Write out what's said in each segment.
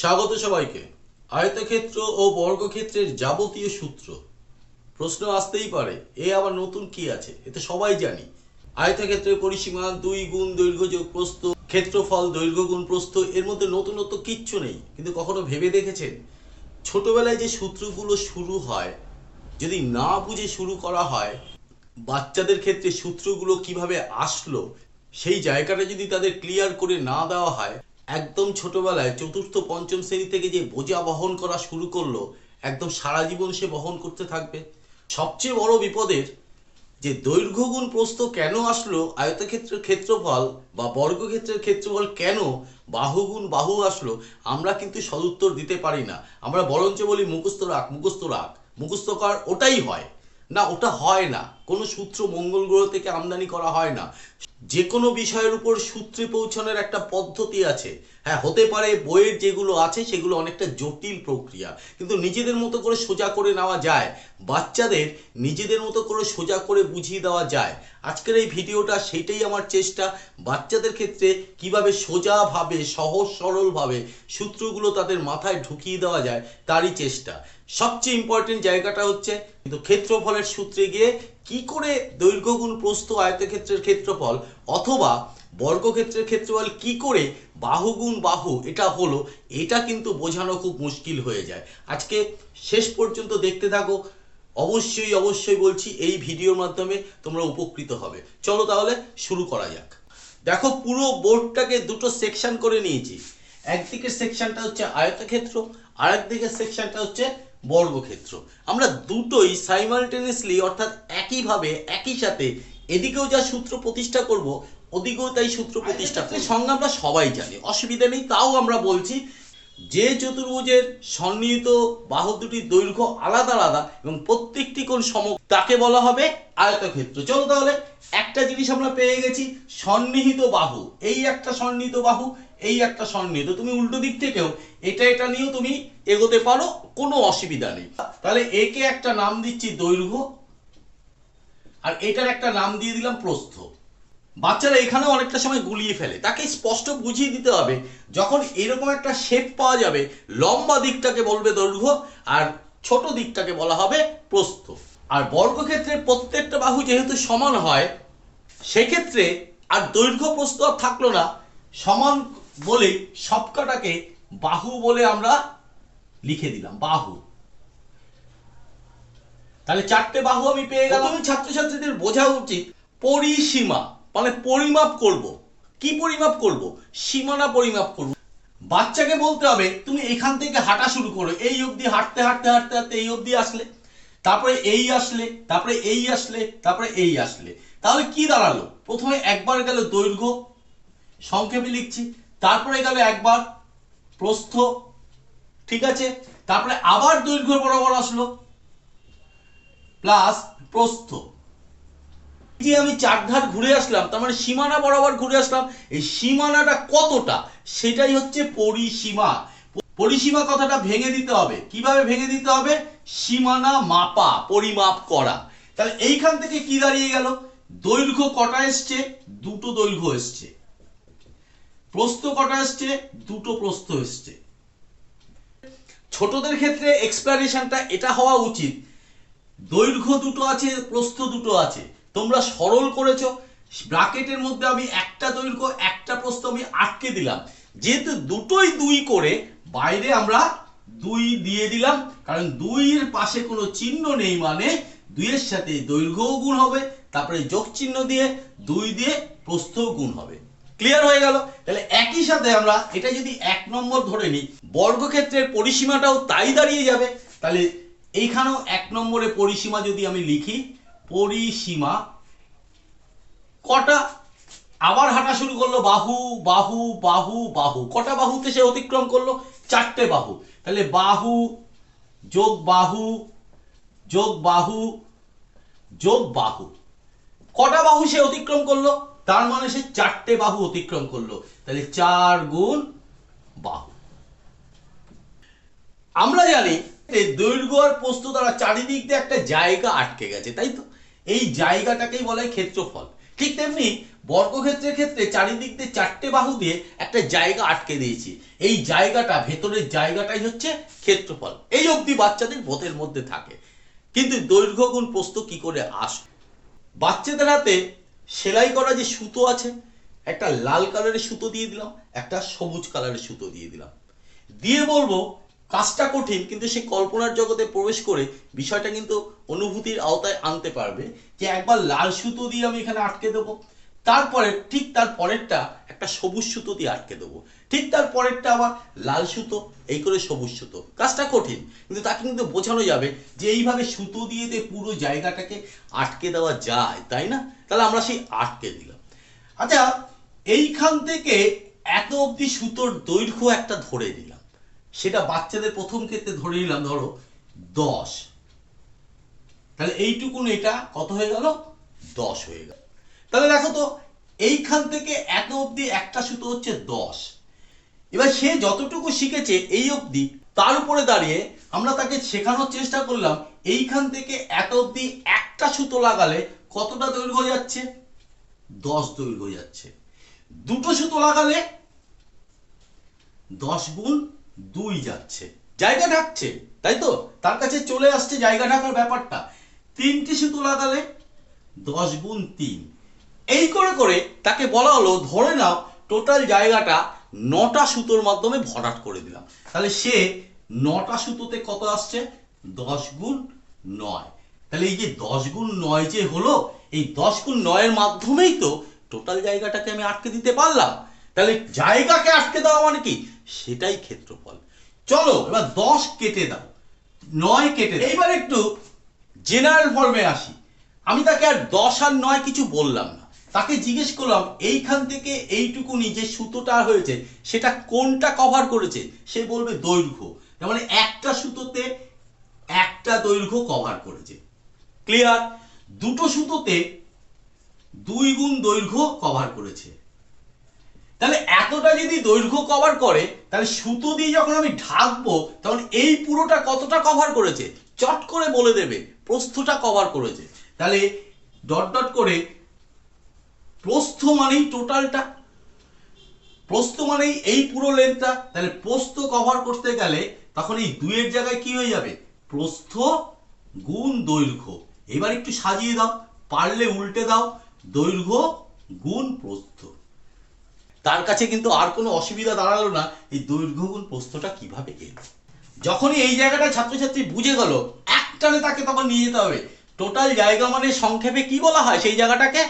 স্বাগত সবাইকে। আয়তক্ষেত্র ও বর্গক্ষেত্রের যাবতীয় সূত্র। প্রশ্ন আসতেই পারে, এ আবার নতুন কি আছে? এতে সবাই জানি। আয়তক্ষেত্রের পরিসীমা দুই গুণ দৈর্ঘ্য যোগ ক্ষেত্রফল দৈর্ঘ্য গুণ প্রস্থ, এর মধ্যে নতুনত্ব কিচ্ছু নেই। কিন্তু কখনো ভেবে দেখেছেন? ছোটবেলায় যে সূত্রগুলো শুরু হয়, যদি না বুঝে শুরু করা হয়, বাচ্চাদের ক্ষেত্রে সূত্রগুলো কীভাবে আসলো, সেই জায়গাটা যদি তাদের ক্লিয়ার করে না দেওয়া হয় একদম ছোটবেলায় চতুর্থ, পঞ্চম শ্রেণি থেকে যে বোঝা বহন করা শুরু করল, একদম সারা জীবন সে বহন করতে থাকবে। সবচেয়ে বড় বিপদের যে দৈর্ঘ্য গুণ প্রস্থ কেন আসলো আয়তক্ষেত্রের ক্ষেত্রফল বা বর্গক্ষেত্রের ক্ষেত্রফল কেন বাহুগুণ বাহু আসলো, আমরা কিন্তু সদুত্তর দিতে পারি না। আমরা বরঞ্চ বলি মুখস্থ রাখ মুখস্থ রাখ। মুখস্থ কর, ওটাই হয়। না, ওটা হয় না। কোনো সূত্র মঙ্গল গ্রহ থেকে আমদানি করা হয় না। যে কোনো বিষয়ের উপর সূত্রে পৌঁছানোর একটা পদ্ধতি আছে। হ্যাঁ হতে পারে বইয়ের যেগুলো আছে, সেগুলো অনেকটা জটিল প্রক্রিয়া। কিন্তু নিজেদের মতো করে সোজা করে নেওয়া যায়, বাচ্চাদের নিজেদের মতো করে সোজা করে বুঝিয়ে দেওয়া যায়। আজকের এই ভিডিওটা সেটাই আমার চেষ্টা, বাচ্চাদের ক্ষেত্রে কীভাবে সোজাভাবে, সহজ সরলভাবে সূত্রগুলো তাদের মাথায় ঢুকিয়ে দেওয়া যায়, তারই চেষ্টা। সবচেয়ে ইম্পর্টেন্ট জায়গাটা হচ্ছে, কিন্তু ক্ষেত্রফলের সূত্রে গিয়ে কি করে দৈর্ঘ্য গুণ প্রস্থ আয়তক্ষেত্রের ক্ষেত্রফল অথবা বর্গক্ষেত্রের ক্ষেত্রফল কি করে বাহুগুণ বাহু এটা হলো, এটা কিন্তু বোঝানো খুব মুশকিল হয়ে যায়। আজকে শেষ পর্যন্ত দেখতে থাকো। অবশ্যই অবশ্যই বলছি, এই ভিডিওর মাধ্যমে তোমরা উপকৃত হবে। চলো তাহলে শুরু করা যাক। দেখো, পুরো বোর্ডটাকে দুটো সেকশন করে নিয়েছি। একদিকের সেকশনটা হচ্ছে আয়তক্ষেত্র আর একদিকের সেকশনটা হচ্ছে বর্গক্ষেত্র। আমরা দুটোই সাইমালটেনিয়াসলি অর্থাৎ একইভাবে একই সাথে এদিকেও যা সূত্র প্রতিষ্ঠা করব ওদিকেও তাই সূত্র প্রতিষ্ঠা করব। সংজ্ঞা আমরা সবাই জানি অসুবিধা নেই তাও আমরা বলছি যে চতুর্ভুজের সন্নিহিত বাহু দুটির দৈর্ঘ্য আলাদা আলাদা এবং প্রত্যেকটি কোণ সম তাকে বলা হবে আয়তক্ষেত্র। চলো তাহলে একটা জিনিস আমরা পেয়ে গেছি সন্নিহিত বাহু। এই একটা সন্নিহিত বাহু এই একটা সন্নিহিত। তুমি উল্টো দিক থেকেও এটা এটা নিয়েও তুমি এগোতে পারো কোনো অসুবিধা নেই। তাহলে একে একটা নাম দিচ্ছি দৈর্ঘ্য আর এটার একটা নাম দিয়ে দিলাম প্রস্থ। বাচ্চারা এখানেও অনেকটা সময় গুলিয়ে ফেলে। তাকে স্পষ্ট বুঝিয়ে দিতে হবে, যখন এরকম একটা শেপ পাওয়া যাবে, লম্বা দিকটাকে বলবে দৈর্ঘ্য আর ছোট দিকটাকে বলা হবে প্রস্থ। আর বর্গক্ষেত্রের প্রত্যেকটা বাহু যেহেতু সমান হয়, সেক্ষেত্রে আর দৈর্ঘ্য প্রস্থ থাকল না, সমান বলে সবকাটাকে বাহু বলে আমরা লিখে দিলাম, বাহু। তাহলে চারটে বাহু আমি পেয়ে গেলাম। ছাত্রছাত্রীদের বোঝা উচিত পরিসীমা মানে পরিমাপ করব। কি পরিমাপ করব? সীমানা পরিমাপ করব। বাচ্চাকে বলতে হবে, তুমি এখান থেকে হাঁটা শুরু করো। এই অবধি হাঁটতে হাঁটতে হাঁটতে হাঁটতে এই অবধি আসলে। তারপরে এই আসলে, তারপরে এই আসলে, তারপরে এই আসলে। তাহলে কি দাঁড়াল? প্রথমে একবার গেল দৈর্ঘ্য, সংক্ষেপে লিখছি। তারপরে গেল একবার প্রস্থ, ঠিক আছে? তারপরে আবার দৈর্ঘ্য বরাবর আসলো। প্লাস প্রস্থ। যে আমি চারধার ঘুরে আসলাম, তার মানে সীমানা বরাবর ঘুরে আসলাম, এই সীমানাটা কতটা? সেটাই হচ্ছে পরিসীমা। পরিসীমা কথাটা ভেঙে দিতে হবে। কীভাবে ভেঙে দিতে হবে? সীমানা মাপা, পরিমাপ করা। তাহলে এইখান থেকে কি দাঁড়িয়ে গেল? দৈর্ঘ্য কটা এসছে? দুটো দৈর্ঘ্য এসছে। প্রস্থ কটা এসছে? দুটো প্রস্থ এসছে। ছোটদের ক্ষেত্রে এক্সপ্লানেশনটা এটা হওয়া উচিত দৈর্ঘ্য দুটো আছে, প্রস্থ দুটো আছে। তোমরা সরল করেছ। ব্রাকেটের মধ্যে আমি একটা দৈর্ঘ্য, একটা প্রস্থ আমি আটকে দিলাম। যেহেতু দুটোই দুই করে, বাইরে আমরা দুই দিয়ে দিলাম, কারণ দুইয়ের পাশে কোনো চিহ্ন নেই মানে দুইয়ের সাথে দৈর্ঘ্যও গুণ হবে, তারপরে যোগ চিহ্ন দিয়ে দুই দিয়ে প্রস্থও গুণ হবে। ক্লিয়ার হয়ে গেল? তাহলে একই সাথে আমরা এটা যদি এক নম্বর ধরে নিই, বর্গক্ষেত্রের পরিসীমাটাও তাই দাঁড়িয়ে যাবে। তাহলে এইখানেও এক নম্বরে পরিসীমা যদি আমি লিখি, পরিসীমা কটা আবার হাঁটা শুরু করল, বাহু বাহু বাহু বাহু। কটা বাহুতে সে অতিক্রম করল? চারটে বাহু। তাহলে বাহু যোগ বাহু যোগ বাহু যোগ বাহু। কটা বাহু সে অতিক্রম করল? তার মানে সে চারটে বাহু অতিক্রম করল। তাহলে চার গুণ বাহু। আমরা জানি দৈর্ঘ্য আর প্রস্থ দ্বারা চারিদিক দিয়ে একটা জায়গা আটকে গেছে, তাই তো? এই জায়গাটাকেই বলা হয় ক্ষেত্রফল। ঠিক তেমনি বর্গক্ষেত্রের ক্ষেত্রে চারিদিক দিয়ে চারটে বাহু দিয়ে একটা জায়গা আটকে দিয়েছি। এই জায়গাটা, ভেতরের জায়গাটাই হচ্ছে ক্ষেত্রফল। এই অবধি বাচ্চাদের বোধের মধ্যে থাকে। কিন্তু দৈর্ঘ্য গুণ প্রস্থ কি করে আসবে বাচ্চাদের হাতে সেলাই করা যে সুতো আছে, একটা লাল কালারের সুতো দিয়ে দিলাম, একটা সবুজ কালারের সুতো দিয়ে দিলাম। দিয়ে বলব কাজটা কঠিন, কিন্তু সে কল্পনার জগতে প্রবেশ করে বিষয়টা কিন্তু অনুভূতির আওতায় আনতে পারবে যে একবার লাল সুতো দিয়ে আমি এখানে আটকে দেবো। তারপরে, ঠিক তার পরেরটা একটা সবুজ সুতো দিয়ে আটকে দেবো। ঠিক তার পরেরটা আবার লাল সুতো, এই করে সবুজ সুতো। কাজটা কঠিন, কিন্তু তাকে কিন্তু বোঝানো যাবে যে এইভাবে সুতো দিয়ে দিয়ে পুরো জায়গাটাকে আটকে দেওয়া যায়, তাই না? তাহলে আমরা সেই আটকে দিলাম। আচ্ছা এইখান থেকে এত অবধি সুতোর দৈর্ঘ্য একটা ধরে নিলাম। সেটা বাচ্চাদের প্রথম ক্ষেত্রে ধরে নিলাম, ধরো, দশ। তাহলে এইটুকুন এটা কত হয়ে গেল? দশ হয়ে গেল। তাহলে দেখো তো, এইখান থেকে এত অবধি একটা সুতো হচ্ছে দশ। এবার সে যতটুকু শিখেছে এই অবধি, তার উপরে দাঁড়িয়ে আমরা তাকে শেখানোর চেষ্টা করলাম, এইখান থেকে এত অবধি একটা সুতো লাগালে কতটা দৈর্ঘ্য যাচ্ছে? দশ দৈর্ঘ্য যাচ্ছে। দুটো সুতো লাগালে দশ গুণ দুই যাচ্ছে। জায়গা ঢাকছে, তাই তো? তার কাছে চলে আসছে জায়গা ঢাকার ব্যাপারটা। তিনটি সুতো লাগালে দশ গুণ তিন। এই করে করে তাকে বলা হলো, ধরে নাও টোটাল জায়গাটা নটা সুতোর মাধ্যমে ভরাট করে দিলাম। তাহলে সে নটা সুতোতে কত আসছে? দশ গুণ নয়। তাহলে এই যে দশ গুণ নয় যে হলো, এই দশ গুণ নয়ের মাধ্যমেই তো টোটাল জায়গাটাকে আমি আটকে দিতে পারলাম। তাহলে জায়গাকে আটকে দেওয়া মানে কি? সেটাই ক্ষেত্রফল। চলো, এবার দশ কেটে দাও। নয় কেটে এইবার একটু জেনারেল ফর্মে আসি। আমি তাকে আর দশ আর নয় কিছু বললাম না। তাকে জিজ্ঞেস করলাম, এইখান থেকে এইটুকুনি যে সুতোটা হয়েছে, সেটা কোনটা কভার করেছে? সে বলবে, দৈর্ঘ্য। তার মানে একটা সুতোতে একটা দৈর্ঘ্য কভার করেছে। ক্লিয়ার দুটো সুতোতে দুই গুণ দৈর্ঘ্য কভার করেছে। তাহলে এতটা যদি দৈর্ঘ্য কভার করে, তাহলে সুতো দিয়ে যখন আমি ঢাকবো, তখন এই পুরোটা কতটা কভার করেছে? চট করে বলে দেবে, প্রস্থটা কভার করেছে। তাহলে ডট ডট করে প্রস্থ মানেই টোটালটা প্রস্থ মানেই এই পুরো লেন্থটা তাহলে প্রস্থ কভার করতে গেলে তখন এই দুইয়ের জায়গায় কি হয়ে যাবে? প্রস্থ গুণ দৈর্ঘ্য। এবার একটু সাজিয়ে দাও, পারলে উল্টে দাও, দৈর্ঘ্য গুণ প্রস্থ। তার কাছে কিন্তু আর কোনো অসুবিধা দাঁড়াল না এই দৈর্ঘ্য গুণ প্রস্থটা কীভাবে এলো যখনই এই জায়গাটা ছাত্রছাত্রী বুঝে গেল, একটানে তাকে তখন নিয়ে যেতে হবে। টোটাল জায়গা মানে সংক্ষেপে কি বলা হয়? সেই জায়গাটাকে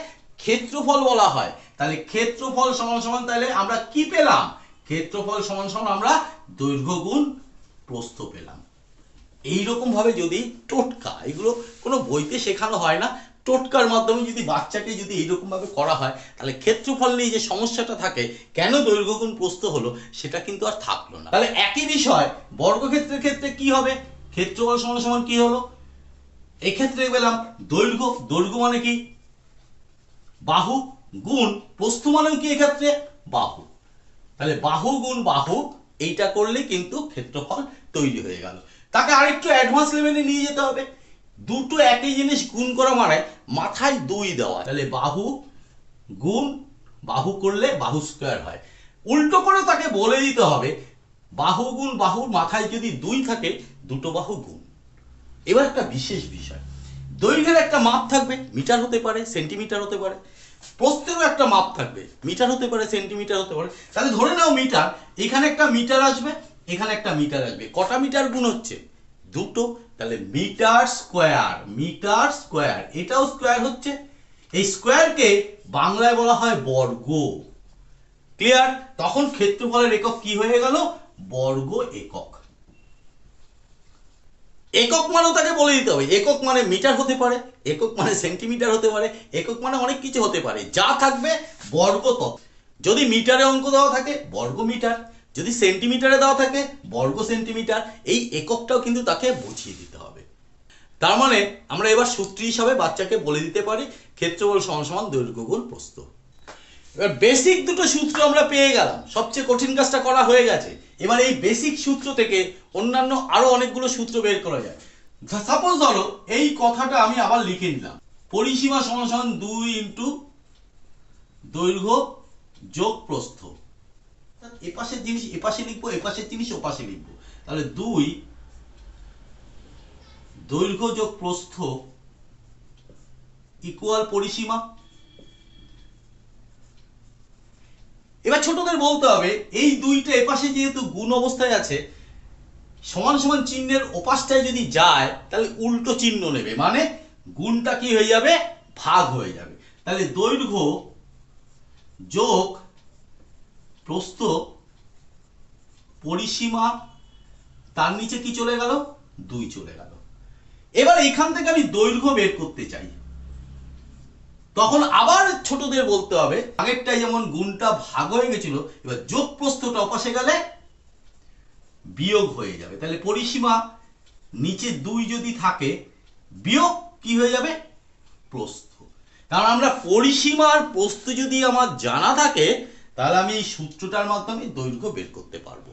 ক্ষেত্রফল বলা হয়। তাহলে ক্ষেত্রফল সমান সমান তাহলে আমরা কি পেলাম? ক্ষেত্রফল সমান সমান আমরা দৈর্ঘ্য গুণ প্রস্থ পেলাম। এইরকম ভাবে যদি টোটকা, এগুলো কোনো বইতে শেখানো হয় না টোটকার মাধ্যমে যদি বাচ্চাকে যদি এইরকম ভাবে করা হয়, তাহলে ক্ষেত্রফল নিয়ে যে সমস্যাটা থাকে, কেন দৈর্ঘ্য গুণ প্রস্থ হলো, সেটা কিন্তু আর থাকল না। তাহলে একই বিষয়, বর্গক্ষেত্রের ক্ষেত্রে কি হবে? ক্ষেত্রফল সমান সমান কি হলো? এক্ষেত্রে পেলাম দৈর্ঘ্য দৈর্ঘ্য মানে কি? বাহু গুণ প্রস্থ মানেও কি এক্ষেত্রে? বাহু। তাহলে বাহু গুণ বাহু, এইটা করলে কিন্তু ক্ষেত্রফল তৈরি হয়ে গেল। তাকে আরেকটু অ্যাডভান্স লেভেলে নিয়ে যেতে হবে। দুটো একই জিনিস গুণ করা মানে মাথায় দুই দেওয়া। তাহলে বাহু গুণ, বাহু করলে বাহু স্কোয়ার হয়। উল্টো করে তাকে বলে দিতে হবে, বাহু গুণ বাহুর মাথায় যদি দুই থাকে, দুটো বাহু গুণ। এবার একটা বিশেষ বিষয়। দৈর্ঘ্যের একটা মাপ থাকবে, মিটার হতে পারে, সেন্টিমিটার হতে পারে। প্রস্থেরও একটা মাপ থাকবে, মিটার হতে পারে, সেন্টিমিটার হতে পারে। তাহলে ধরে নাও মিটার, এখানে একটা মিটার আসবে, এখানে একটা মিটার আসবে। কটা মিটার গুণ হচ্ছে? দুটো, তাহলে মিটার স্কোয়ার মিটার স্কোয়ার, এটাও স্কোয়ার হচ্ছে। এই স্কোয়ারকে বাংলায় বলা হয় বর্গ। ক্লিয়ার? তখন ক্ষেত্রফলের একক কি হয়ে গেল? বর্গ একক। একক মানেও তাকে বলে দিতে হবে। একক মানে মিটার হতে পারে, একক মানে সেন্টিমিটার হতে পারে, একক মানে অনেক কিছু হতে পারে। যা থাকবে বর্গ তত যদি মিটারে অঙ্ক দেওয়া থাকে, বর্গ মিটার। যদি সেন্টিমিটারে দেওয়া থাকে, বর্গ সেন্টিমিটার এই এককটাও কিন্তু তাকে বুঝিয়ে দিতে হবে। তার মানে আমরা এবার সূত্র হিসাবে বাচ্চাকে বলে দিতে পারি, ক্ষেত্রফল সমান সমান দৈর্ঘ্য গুণ প্রস্থ। এবার বেসিক দুটো সূত্র আমরা পেয়ে গেলাম, সবচেয়ে কঠিন কাজটা করা হয়ে গেছে। এবার এই বেসিক সূত্র থেকে অন্যান্য আরও অনেকগুলো সূত্র বের করা যায়। সাপোজ ধরো, এই কথাটা আমি আবার লিখে নিলাম। পরিসীমা সমান সমান দুই ইন্টু দৈর্ঘ্য যোগ প্রস্থ এপাশের জিনিস, এপাশে লিখব, এপাশের জিনিস, ওপাশে লিখব। তাহলে দুই, দৈর্ঘ্য যোগ প্রস্থ ইকুয়াল পরিসীমা। এবার ছোটদের বলতে হবে, এই দুইটা এপাশে যেহেতু গুণ অবস্থায় আছে, সমান সমান চিহ্নের ওপাশটায় যদি যায়, তাহলে উল্টো চিহ্ন নেবে। মানে গুণটা কি হয়ে যাবে? ভাগ হয়ে যাবে। তাহলে দৈর্ঘ্য যোগ প্রস্থ, পরিসীমা, তার নিচে কি চলে গেল? দুই চলে গেল। এবার এখান থেকে আমি দৈর্ঘ্য বের করতে চাই। তখন আবার ছোটদের বলতে হবে, আগেরটাই যেমন গুণটা ভাগ হয়ে গেছিল, এবার যোগ প্রস্থটা অপাশে গেলে বিয়োগ হয়ে যাবে। তাহলে পরিসীমা নিচে দুই যদি থাকে, বিয়োগ কি হয়ে যাবে? প্রস্থ। কারণ আমরা পরিসীমার প্রস্থ যদি আমার জানা থাকে তাহলে আমি এই সূত্রটার মাধ্যমে দৈর্ঘ্য বের করতে পারব।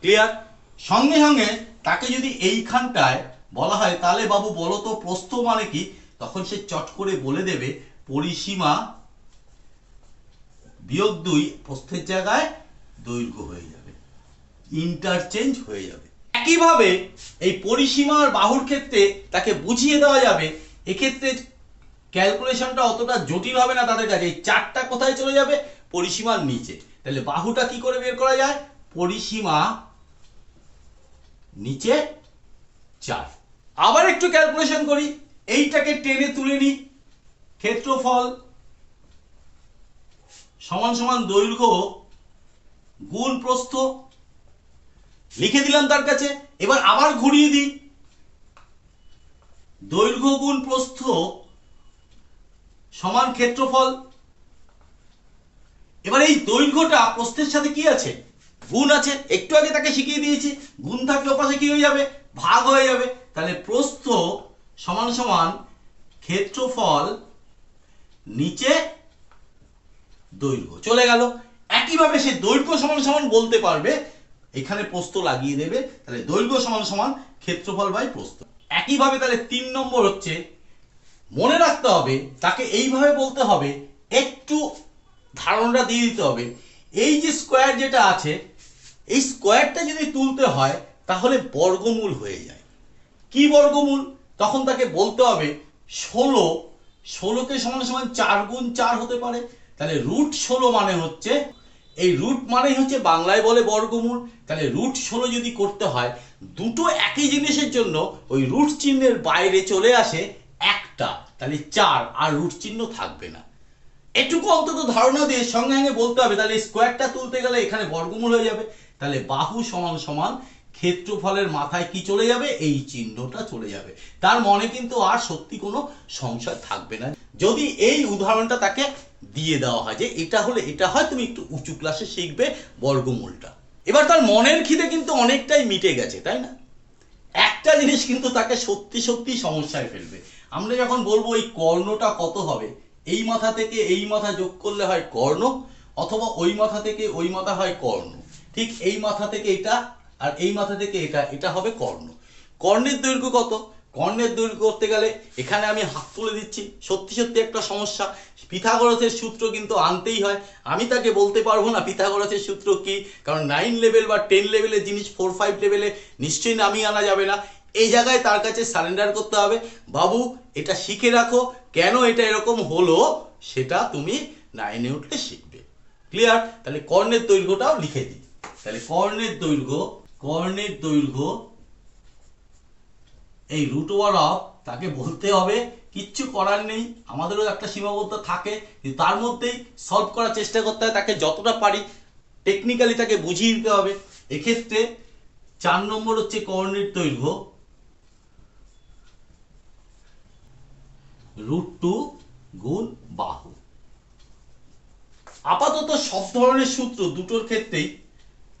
ক্লিয়ার সঙ্গে সঙ্গে তাকে যদি এইখানটায় বলা হয়, তাহলে বাবু বলো তো প্রস্থ মানে কি? তখন সে চট করে বলে দেবে, পরিসীমা বিয়োগ দুই প্রস্থের জায়গায় দৈর্ঘ্য হয়ে যাবে। ইন্টারচেঞ্জ হয়ে যাবে। একইভাবে এই পরিসীমার বাহুর ক্ষেত্রে তাকে বুঝিয়ে দেওয়া যাবে। এক্ষেত্রে ক্যালকুলেশনটা অতটা জটিল হবে না তাদের কাছে। এই চারটা কোথায় চলে যাবে? পরিসীমার নিচে। তাহলে বাহুটা কি করে বের করা যায়? পরিসীমা নিচে চার। আবার একটু ক্যালকুলেশন করি। এইটাকে টেনে তুলে নিই। ক্ষেত্রফল সমান সমান দৈর্ঘ্য গুণ প্রস্থ। লিখে দিলাম তার কাছে। এবার আবার ঘুরিয়ে দিই। দৈর্ঘ্য গুণ প্রস্থ সমান ক্ষেত্রফল এবার এই দৈর্ঘ্যটা প্রস্থের সাথে কি আছে? গুণ আছে, একটু আগে তাকে শিখিয়ে দিয়েছি। গুণ থাকলে ওপাশে কি হয়ে যাবে? ভাগ হয়ে যাবে। তাহলে প্রস্থ সমান সমান ক্ষেত্রফল নিচে দৈর্ঘ্য চলে গেল। একইভাবে সে দৈর্ঘ্য সমান সমান বলতে পারবে। এখানে প্রস্থ লাগিয়ে দেবে। তাহলে দৈর্ঘ্য সমান সমান ক্ষেত্রফল বাই প্রস্থ। একইভাবে তাহলে তিন নম্বর হচ্ছে, মনে রাখতে হবে, তাকে এইভাবে বলতে হবে, একটু ধারণাটা দিয়ে দিতে হবে। এই যে স্কোয়ার যেটা আছে, এই স্কোয়ারটা যদি তুলতে হয়, তাহলে বর্গমূল হয়ে যায়। কি বর্গমূল? তখন তাকে বলতে হবে ষোলো। ষোলোকে সমান সমান চার গুণ চার হতে পারে। তাহলে রুট ষোলো মানে হচ্ছে, এই রুট মানেই হচ্ছে বাংলায় বলে বর্গমূল। তাহলে রুট ষোলো যদি করতে হয়, দুটো একই জিনিসের জন্য ওই রুট চিহ্নের বাইরে চলে আসে একটা। তাহলে চার, আর রুট চিহ্ন থাকবে না। এটুকু অন্তত ধারণা দিয়ে সঙ্গে সঙ্গে বলতে হবে, তাহলে স্কোয়ারটা তুলতে গেলে এখানে বর্গমূল হয়ে যাবে। তাহলে বাহু সমান সমান ক্ষেত্রফলের মাথায় কি চলে যাবে? এই চিহ্নটা চলে যাবে। তার মনে কিন্তু আর সত্যি কোনো সংশয় থাকবে না। যদি এই উদাহরণটা তাকে দিয়ে দেওয়া হয় যে এটা হলে এটা হয়, তুমি একটু উঁচু ক্লাসে শিখবে বর্গমূলটা। এবার তার মনের খিদে কিন্তু অনেকটাই মিটে গেছে, তাই না? একটা জিনিস কিন্তু তাকে সত্যি সত্যি সমস্যায় ফেলবে। আমরা যখন বলব এই কর্ণটা কত হবে এই মাথা থেকে এই মাথা যোগ করলে হয় কর্ণ, অথবা ওই মাথা থেকে ওই মাথা হয় কর্ণ। ঠিক এই মাথা থেকে এটা আর এই মাথা থেকে এটা এটা হবে কর্ণ। কর্ণের দৈর্ঘ্য কত? কর্ণের দৈর্ঘ্য করতে গেলে এখানে আমি হাত তুলে দিচ্ছি। সত্যি সত্যি একটা সমস্যা। পিথাগোরাসের সূত্র কিন্তু আনতেই হয়। আমি তাকে বলতে পারব না পিথাগোরাসের সূত্র কি, কারণ নাইন লেভেল বা টেন লেভেলের জিনিস ফোর ফাইভ লেভেলে নিশ্চয়ই নামিয়ে আনা যাবে না। এই জায়গায় তার কাছে সারেন্ডার করতে হবে। বাবু, এটা শিখে রাখো। কেন এটা এরকম হলো, সেটা তুমি নাইনে উঠলে শিখবে। ক্লিয়ার তাহলে কর্ণের দৈর্ঘ্যটাও লিখে দিই। তাহলে কর্ণের দৈর্ঘ্য কর্ণের দৈর্ঘ্য, এই রুট ওভার অফ তাকে বলতে হবে, কিচ্ছু করার নেই। আমাদেরও একটা সীমাবদ্ধ থাকে। তার মধ্যেই সলভ করার চেষ্টা করতে হয়, তাকে যতটা পারি টেকনিক্যালি তাকে বুঝিয়ে দিতে হবে। এক্ষেত্রে চার নম্বর হচ্ছে কর্ণের দৈর্ঘ্য। রুট টু গুণ বাহু। আপাতত সব ধরনের সূত্র দুটোর ক্ষেত্রেই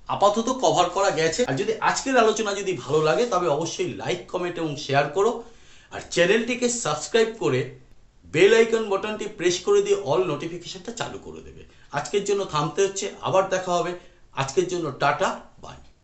আপাতত কভার করা গেছে। আর যদি আজকের আলোচনা যদি ভালো লাগে, তবে অবশ্যই লাইক কমেন্ট এবং শেয়ার করো। আর চ্যানেলটিকে সাবস্ক্রাইব করে বেল আইকন বাটনটি প্রেস করে দিয়ে অল নোটিফিকেশনটা চালু করে দেবে। আজকের জন্য থামতে হচ্ছে, আবার দেখা হবে। আজকের জন্য টাটা।